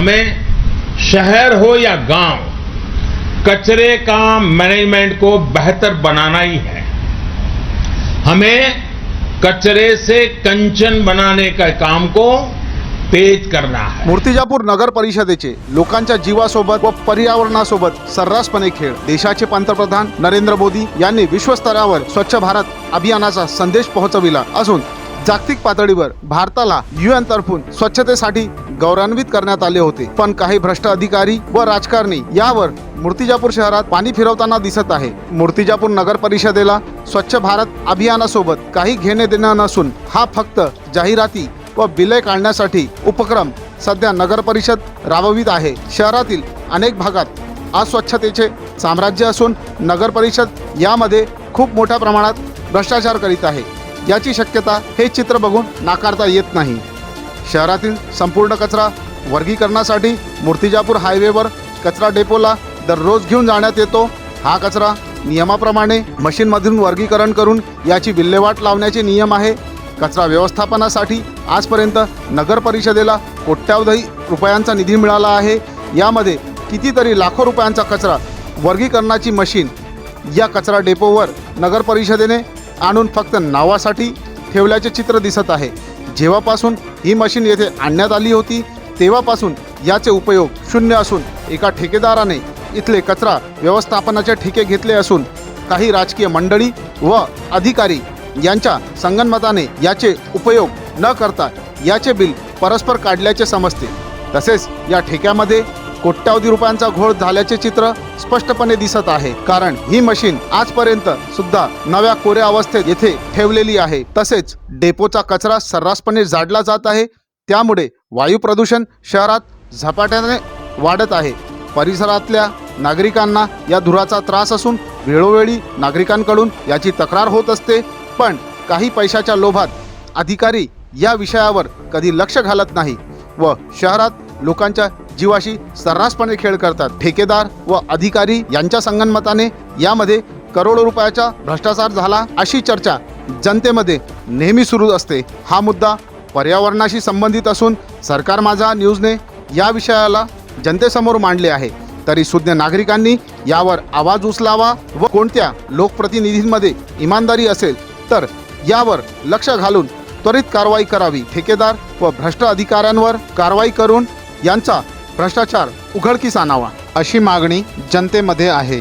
हमें शहर हो या गांव कचरे का मैनेजमेंट को बेहतर बनाना ही है। हमें कचरे से कंचन बनाने का काम को तेज करना है। मूर्तिजापूर नगर परिषदेचे लोकांच्या जीवासोबत व पर्यावरणासोबत सर्रासपणे खेळ देशाचे पंतप्रधान नरेंद्र मोदी यांनी विश्वस्तरावर स्वच्छ भारत अभियानाचा संदेश पोहोचविला असून जागतिक पातळीवर भारताला युएन तर्फून स्वच्छतेसाठी गौरवान्वित करण्यात आले होते. पण काही भ्रष्ट अधिकारी व राजकारणी यावर मूर्तिजापूर शहरात पाणी फिरवताना दिसत आहे. मूर्तिजापूर नगर परिषदेला स्वच्छ भारत अभियानासोबत काही घेणे देणं नसून हा फक्त जाहिराती व बिले काढण्यासाठी उपक्रम सध्या नगर परिषद राबवित आहे. शहरातील अनेक भागात अस्वच्छतेचे साम्राज्य असून नगर परिषद यामध्ये खूप मोठ्या प्रमाणात भ्रष्टाचार करीत आहे. याची शक्यता हे चित्र बघून नाकारता येत नाही. शहरातील संपूर्ण कचरा वर्गीकरणासाठी मूर्तिजापूर हायवेवर कचरा डेपोला दररोज घेऊन जाण्यात येतो. हा कचरा नियमाप्रमाणे मशीनमधून वर्गीकरण करून याची विल्हेवाट लावण्याचे नियम आहे. कचरा व्यवस्थापनासाठी आजपर्यंत नगर परिषदेला कोट्यावधी रुपयांचा निधी मिळाला आहे. यामध्ये कितीतरी लाखो रुपयांचा कचरा वर्गीकरणाची मशीन या कचरा डेपोवर नगर परिषदेने आणून फक्त नावासाठी ठेवल्याचे चित्र दिसत आहे. जेव्हापासून ही मशीन येथे आणण्यात आली होती तेव्हापासून याचे उपयोग शून्य असून एका ठेकेदाराने इथले कचरा व्यवस्थापनाचे ठेके घेतले असून काही राजकीय मंडळी व अधिकारी यांच्या संगनमताने याचे उपयोग न करता याचे बिल परस्पर काढल्याचे समजते. तसेच या ठेक्यामध्ये कोट्यावधी रुपयांचा घोळ झाल्याचे चित्र स्पष्टपणे दिसत आहे. कारण ही मशीन आजपर्यंत सुद्धा नव्या कोऱ्या अवस्थेत येथे ठेवलेली आहे. तसेच डेपोचा कचरा सर्रासपणे जाडला जात आहे. त्यामुळे वायू प्रदूषण शहरात झपाट्याने वाढत आहे. परिसरातल्या नागरिकांना या धुराचा त्रास असून वेळोवेळी नागरिकांकडून याची तक्रार होत असते. पण काही पैशाच्या लोभात अधिकारी या विषयावर कधी लक्ष घालत नाही व शहरात लोकांच्या जीवाशी सर्रासपणे खेळ करतात. ठेकेदार व अधिकारी यांच्या संगनमताने यामध्ये करोडो रुपयाचा भ्रष्टाचार झाला अशी चर्चा जनतेमध्ये नेहमी सुरू असते. हा मुद्दा पर्यावरणाशी संबंधित असून सरकार माझा न्यूजने या विषयाला जनतेसमोर मांडले आहे. तरी सुज्ञ नागरिकांनी यावर आवाज उचलावा व कोणत्या लोकप्रतिनिधींमध्ये इमानदारी असेल तर यावर लक्ष घालून त्वरित कारवाई करावी. ठेकेदार व भ्रष्ट अधिकाऱ्यांवर कारवाई करून यांचा भ्रष्टाचार उघडकीस आणावा अशी मागणी जनतेमध्ये आहे.